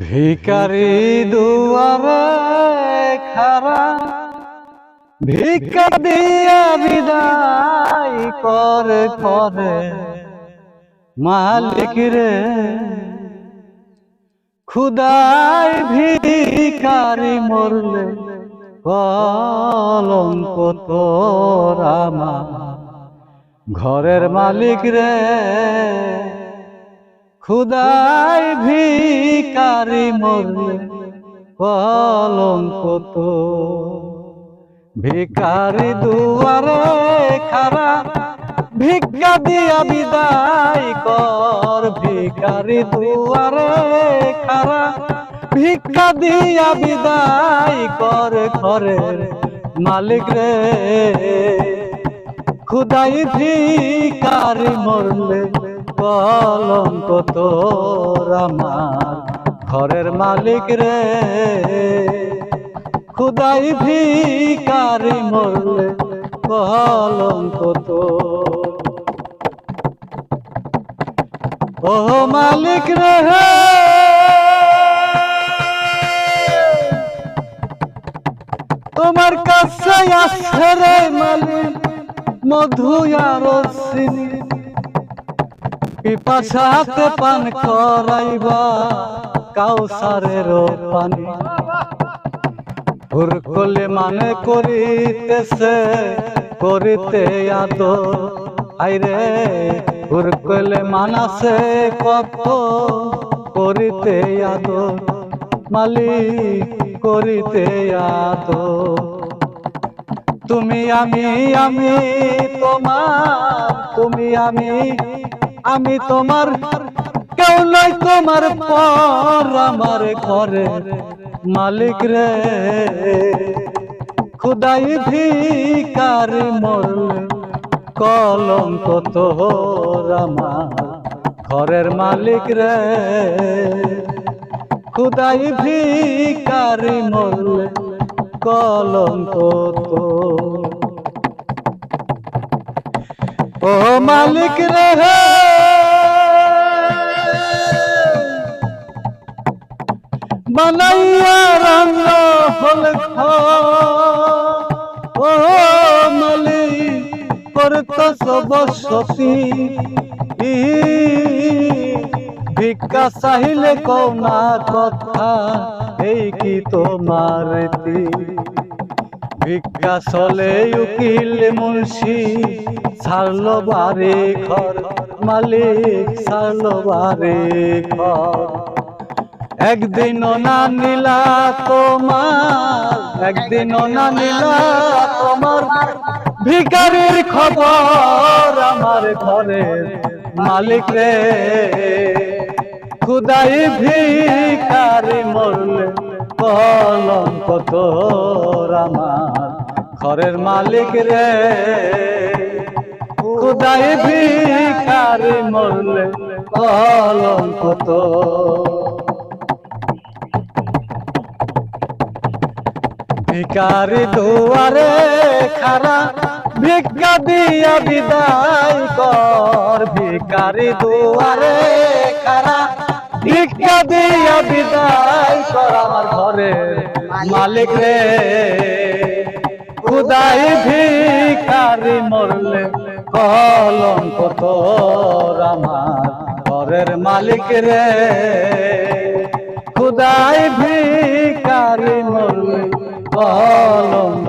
ভিকারি দুয়ারে খারা, ভিক্ষা দিয়া বিদায় করে করে। মালিক রে, খুদাই ভিকারি মরলে কলঙ্ক তোর আমার। ঘরের মালিক রে, খুদাই ভিকারি মরলে কলঙ্ক তো। ভিকারি দুয়ারে খারা, ভিক্ষা দিয়া বিদায় কর। ভিকারি দুয়ারে খারা, ভিক্ষা দিয়া বিদায় কর ঘরের মালিক রে। খুদাই ভিকারি মরলে কলঙ্ক তোর আমার ঘরের মালিক রে, খুদাই ভিকারি মরলে কলঙ্ক তোর ও মালিক রে, তোমার কাছে আছে রে মালিক, মধু আর চিনি পিপাসাতে পান করাইবা কাউসারের পানি। মানে করিতেছে, করিতে আইরে মানাছে কত, করিতে মালিক, করিতে আদর। তুমি আমি আমি তোমার, তুমি আমি আমি তোমার কেউ নয় তোমার পর, আমার ঘরে মালিক রে। খুদাই ভিকারি মরলে কলঙ্ক তোর আমার ঘরের মালিক রে। খুদাই ভিকারি মরলে কলঙ্ক তো ও মালিক রে বানাইয়া রঙ হল ও মালিক করত সব সতী ভিক্ষা চাহিলে কৌনা কথা, এই কি তোমার ভিক্ষা চলে উকিল মুন্সি, ছাড়লো বারে ঘর। মালিক, ছাড়লো বারে ঘর। একদিন না নীলা তোমার একদিন না নীলা তোমার। ভিকারির খবর আমার ঘরের মালিক রে। খুদাই ভিকারি মরলে কলম তোর আমার ঘরের মালিক রে। খুদাই ভিকারি মরলে কলঙ্ক তোর ভিকারি দুয়ারে খারা, ভিক্ষা দিয়া বিদায় কর। ভিকারি দুয়ারে খারা, ভিক্ষা দিয়া বিদায় কর আমার ঘরের মালিক রে। খুদাই ভিকারি মরলে কলম তোর আমার ঘরের মালিক রে। খুদাই ভিকারি কলঙ্ক